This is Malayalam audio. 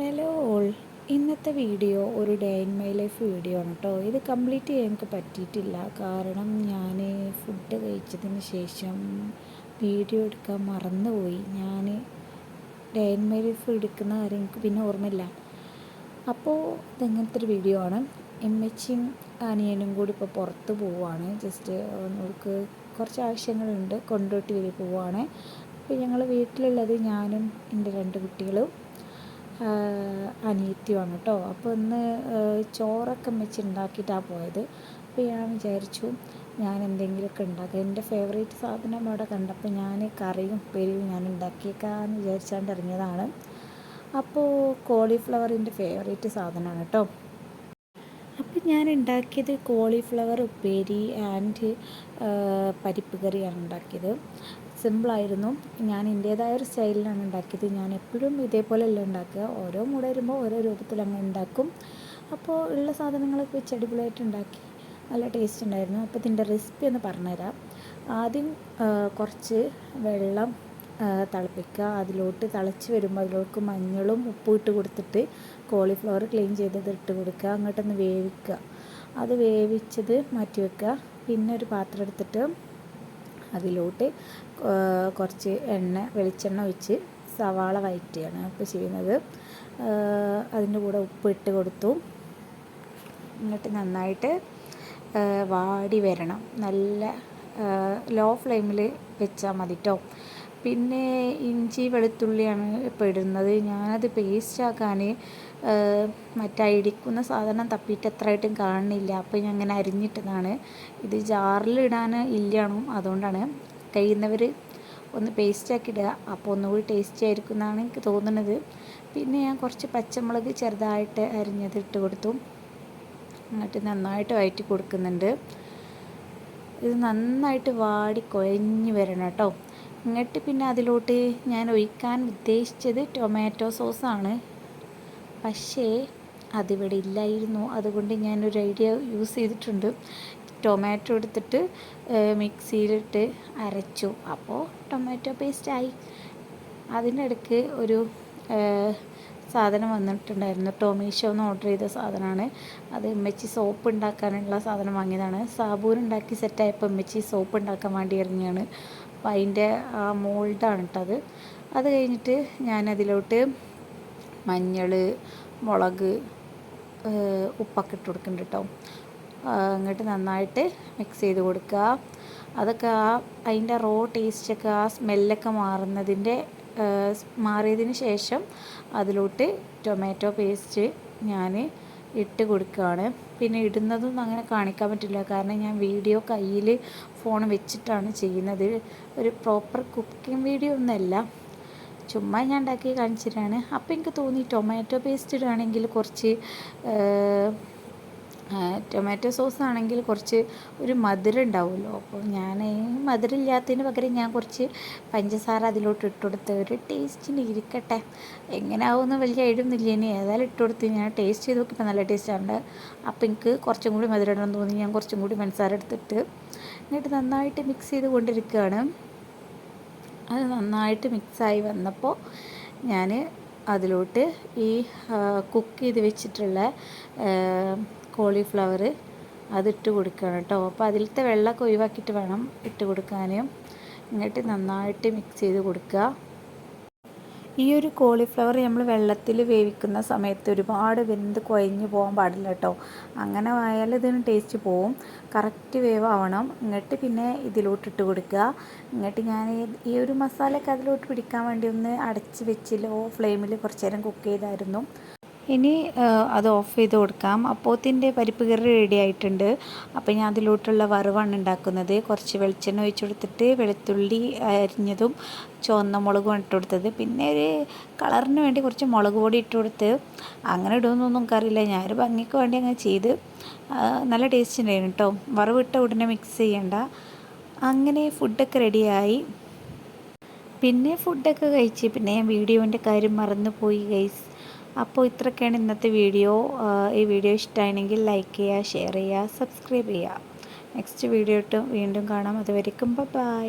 ഹലോ ഓൾ ഇന്നത്തെ വീഡിയോ ഒരു day in my life video ആണ് കേട്ടോ ഇത് കംപ്ലീറ്റ് ചെയ്യാൻ എനിക്ക് പറ്റിയിട്ടില്ല. കാരണം ഞാൻ ഫുഡ് കഴിച്ചതിന് ശേഷം വീഡിയോ എടുക്കാൻ മറന്നുപോയി. ഞാൻ ഡേ ഇൻ മൈ ലൈഫ് എടുക്കുന്ന കാര്യം എനിക്ക് പിന്നെ ഓർമ്മയില്ല. അപ്പോൾ ഇതെങ്ങനത്തെ ഒരു വീഡിയോ ആണ്? എം എമ്മച്ചിയും അനിയനും കൂടി ഇപ്പോൾ പുറത്ത് പോവുകയാണ് ജസ്റ്റ് അവർക്ക് കുറച്ച് ആവശ്യങ്ങളുണ്ട്. കൊണ്ടോട്ടി വരെ പോവുകയാണ് അപ്പോൾ ഞങ്ങൾ വീട്ടിലുള്ളത് ഞാനും എന്റെ രണ്ട് കുട്ടികളും അനിയത്തിയുമാണ് കേട്ടോ. അപ്പോൾ ഇന്ന് ചോറൊക്കെ വെച്ച് ഉണ്ടാക്കിയിട്ടാണ് പോയത്. അപ്പോൾ ഞാൻ വിചാരിച്ചു ഞാൻ എന്തെങ്കിലുമൊക്കെ ഉണ്ടാക്കുക എന്റെ ഫേവറേറ്റ് സാധനം അവിടെ കണ്ടപ്പോൾ ഞാൻ കറിയും പെരിയും ഞാൻ ഉണ്ടാക്കിയേക്കാന്ന് വിചാരിച്ചാണ്ട് ഇറങ്ങിയതാണ്. അപ്പോൾ കോളിഫ്ലവറിന്റെ ഫേവറേറ്റ് സാധനമാണ് കേട്ടോ. അപ്പം ഞാൻ ഉണ്ടാക്കിയത് കോളിഫ്ലവർ ഉപ്പേരി ആൻഡ് പരിപ്പ് കറിയാണ് ഉണ്ടാക്കിയത്. സിമ്പിളായിരുന്നു. ഞാൻ എന്റേതായ ഒരു സ്റ്റൈലിലാണ് ഉണ്ടാക്കിയത്. ഞാൻ എപ്പോഴും ഇതേപോലെയല്ല ഉണ്ടാക്കുക. ഓരോ മൂട വരുമ്പോൾ ഓരോ രൂപത്തിൽ അങ്ങ് ഉണ്ടാക്കും. അപ്പോൾ ഉള്ള സാധനങ്ങളൊക്കെ വെച്ച് അടിപൊളിയായിട്ട് ഉണ്ടാക്കി. നല്ല ടേസ്റ്റ് ഉണ്ടായിരുന്നു. അപ്പോൾ ഇതിന്റെ റെസിപ്പി ഒന്ന് പറഞ്ഞുതരാം. ആദ്യം കുറച്ച് വെള്ളം തിളപ്പിക്കുക. അതിലോട്ട് തിളച്ച് വരുമ്പോൾ അതിലോട്ട് മഞ്ഞളും ഉപ്പും ഇട്ട് കൊടുത്തിട്ട് കോളിഫ്ലവർ ക്ലീൻ ചെയ്തത് ഇട്ട് കൊടുക്കുക. അങ്ങോട്ടൊന്ന് വേവിക്കുക. അത് വേവിച്ചത് മാറ്റി വെക്കുക. പിന്നെ ഒരു പാത്രം എടുത്തിട്ട് അതിലോട്ട് കുറച്ച് എണ്ണ വെളിച്ചെണ്ണ ഒഴിച്ച് സവാള വയറ്റുകയാണ് ഇപ്പോൾ ചെയ്യുന്നത്. അതിന്റെ കൂടെ ഉപ്പ് ഇട്ട് കൊടുത്തു. എന്നിട്ട് നന്നായിട്ട് വാടി വരണം. നല്ല ലോ ഫ്ലെയിമിൽ വെച്ചാൽ മതി കേട്ടോ പിന്നെ ഇഞ്ചി വെളുത്തുള്ളിയാണ് ഇപ്പോൾ ഇടുന്നത്. ഞാനത് പേസ്റ്റ് ആക്കാൻ മറ്റേ ഇടിക്കുന്ന സാധനം തപ്പിയിട്ട് എത്രയായിട്ടും കാണുന്നില്ല. അപ്പോൾ ഞാൻ അങ്ങനെ അരിഞ്ഞിട്ടതാണ്. ഇത് ജാറിൽ ഇടാൻ ഇല്ലയാണോ അതുകൊണ്ടാണ്. കഴിയുന്നവർ ഒന്ന് പേസ്റ്റ് ആക്കി ഇടുക. അപ്പോൾ ഒന്നുകൂടി ടേസ്റ്റി ആയിരിക്കും എന്നാണ് എനിക്ക് തോന്നുന്നത്. പിന്നെ ഞാൻ കുറച്ച് പച്ചമുളക് ചെറുതായിട്ട് അരിഞ്ഞത് ഇട്ട് കൊടുത്തു. എന്നിട്ട് നന്നായിട്ട് വഴറ്റി കൊടുക്കുന്നുണ്ട്. ഇത് നന്നായിട്ട് വാടി കുഴഞ്ഞ് വരണം കേട്ടോ. എന്നിട്ട് പിന്നെ അതിലോട്ട് ഞാൻ ഒഴിക്കാൻ ഉദ്ദേശിച്ചത് ടൊമാറ്റോ സോസാണ് പക്ഷേ അതിവിടെ ഇല്ലായിരുന്നു. അതുകൊണ്ട് ഞാനൊരു ഐഡിയ യൂസ് ചെയ്തിട്ടുണ്ട്. ടൊമാറ്റോ എടുത്തിട്ട് മിക്സിയിലിട്ട് അരച്ചു. അപ്പോൾ ടൊമാറ്റോ പേസ്റ്റായി. അതിനിടയ്ക്ക് ഒരു സാധനം വന്നിട്ടുണ്ടായിരുന്നു. ടൊമീഷോ എന്ന് ഓർഡർ ചെയ്ത സാധനമാണ്. അത് എമ്മച്ചി സോപ്പ് ഉണ്ടാക്കാനുള്ള സാധനം വാങ്ങിയതാണ്. സാബൂൻ ഉണ്ടാക്കി സെറ്റായപ്പോൾ എമ്മച്ചി സോപ്പ് ഉണ്ടാക്കാൻ വേണ്ടി ഇറങ്ങിയാണ്. അപ്പോൾ അതിന്റെ ആ മോൾഡാണ് കേട്ടത് അത് കഴിഞ്ഞിട്ട് ഞാനതിലോട്ട് മഞ്ഞൾ മുളക് ഉപ്പൊക്കെ ഇട്ട് കൊടുക്കുന്നുണ്ട് കേട്ടോ അങ്ങോട്ട് നന്നായിട്ട് മിക്സ് ചെയ്ത് കൊടുക്കുക. അതൊക്കെ ആ അതിന്റെ റോ ടേസ്റ്റൊക്കെ ആ സ്മെല്ലൊക്കെ മാറുന്നതിന്റെ മാറിയതിന് ശേഷം അതിലോട്ട് ടൊമാറ്റോ പേസ്റ്റ് ഞാൻ ഇട്ട് കൊടുക്കുകയാണ്. പിന്നെ ഇടുന്നതൊന്നും അങ്ങനെ കാണിക്കാൻ പറ്റില്ല. കാരണം ഞാൻ വീഡിയോ കയ്യിൽ ഫോൺ വെച്ചിട്ടാണ് ചെയ്യുന്നത്. ഒരു പ്രോപ്പർ കുക്കിംഗ് വീഡിയോ ഒന്നുമല്ല. ചുമ്മാ ഞാൻ ഉണ്ടാക്കി കാണിച്ചിട്ടാണ്. അപ്പോൾ എനിക്ക് തോന്നി ടൊമാറ്റോ പേസ്റ്റ് ഇടുകയാണെങ്കിൽ കുറച്ച് ടൊമാറ്റോ സോസ് ആണെങ്കിൽ കുറച്ച് ഒരു മധുരം ഉണ്ടാവുമല്ലോ. അപ്പോൾ ഞാൻ മധുരം ഇല്ലാത്തതിന് പകരം ഞാൻ കുറച്ച് പഞ്ചസാര അതിലോട്ട് ഇട്ടുകൊടുത്ത് ഒരു ടേസ്റ്റിന് ഇരിക്കട്ടെ. എങ്ങനെ ആവുമെന്ന് വലിയ ഐഡിയൊന്നുമില്ല ഇനി. ഏതായാലും ഇട്ടുകൊടുത്ത് ഞാൻ ടേസ്റ്റ് ചെയ്ത് നോക്കിയപ്പോൾ നല്ല ടേസ്റ്റാണ് അപ്പോൾ എനിക്ക് കുറച്ചും കൂടി മധുരം ഇടണം തോന്നി. ഞാൻ കുറച്ചും കൂടി പഞ്ചസാര എടുത്തിട്ട് എന്നിട്ട് നന്നായിട്ട് മിക്സ് ചെയ്ത് കൊണ്ടിരിക്കുകയാണ്. അത് നന്നായിട്ട് മിക്സായി വന്നപ്പോൾ ഞാൻ അതിലോട്ട് ഈ കുക്ക് ചെയ്ത് വെച്ചിട്ടുള്ള കോളിഫ്ലവർ അതിട്ട് കൊടുക്കണം കേട്ടോ. അപ്പോൾ അതിലത്തെ വെള്ളമൊക്കെ ഒഴിവാക്കിയിട്ട് വേണം ഇട്ട് കൊടുക്കാനും. എന്നിട്ട് നന്നായിട്ട് മിക്സ് ചെയ്ത് കൊടുക്കുക. ഈ ഒരു കോളിഫ്ലവർ നമ്മൾ വെള്ളത്തിൽ വേവിക്കുന്ന സമയത്ത് ഒരുപാട് വെന്ത് കുഴഞ്ഞു പോകാൻ പാടില്ല കേട്ടോ അങ്ങനെ ആയാൽ ഇതിന് ടേസ്റ്റ് പോവും. കറക്റ്റ് വേവ് ആവണം എന്നിട്ട് പിന്നെ ഇതിലോട്ടിട്ട് കൊടുക്കുക. എന്നിട്ട് ഞാൻ ഈ ഒരു മസാലയൊക്കെ അതിലോട്ട് പിടിക്കാൻ വേണ്ടി ഒന്ന് അടച്ച് വെച്ച് ലോ ഫ്ലെയിമിൽ കുറച്ച് നേരം കുക്ക് ചെയ്തായിരുന്നു. ഇനി അത് ഓഫ് ചെയ്ത് കൊടുക്കാം. അപ്പോത്തിന്റെ പരിപ്പ് കറി റെഡി ആയിട്ടുണ്ട്. അപ്പോൾ ഞാൻ അതിലോട്ടുള്ള വറവാണ് ഉണ്ടാക്കുന്നത്. കുറച്ച് വെളിച്ചെണ്ണ ഒഴിച്ചു കൊടുത്തിട്ട് വെളുത്തുള്ളി അരിഞ്ഞതും ചുവന്ന മുളകും ഇട്ട് കൊടുത്തത്. പിന്നെ ഒരു കളറിന് വേണ്ടി കുറച്ച് മുളക് പൊടി ഇട്ട് കൊടുത്ത് അങ്ങനെ ഇടുമെന്നൊന്നും കറിയില്ല ഞാനൊരു ഭംഗിക്ക് വേണ്ടി അങ്ങനെ ചെയ്ത് നല്ല ടേസ്റ്റ് ഉണ്ടായിരുന്നു കേട്ടോ വറവിട്ട ഉടനെ മിക്സ് ചെയ്യണ്ട. അങ്ങനെ ഫുഡൊക്കെ റെഡിയായി പിന്നെ ഫുഡൊക്കെ കഴിച്ച് പിന്നെ ഞാൻ വീഡിയോന്റെ കാര്യം മറന്നു പോയി ഗൈസ് അപ്പോൾ ഇത്രയൊക്കെയാണ് ഇന്നത്തെ വീഡിയോ. ഈ വീഡിയോ ഇഷ്ടമായെങ്കിൽ ലൈക്ക് ചെയ്യുക ഷെയർ ചെയ്യുക സബ്സ്ക്രൈബ് ചെയ്യുക. നെക്സ്റ്റ് വീഡിയോ ഇട്ട് വീണ്ടും കാണാം. അതുവരെക്കും ബൈ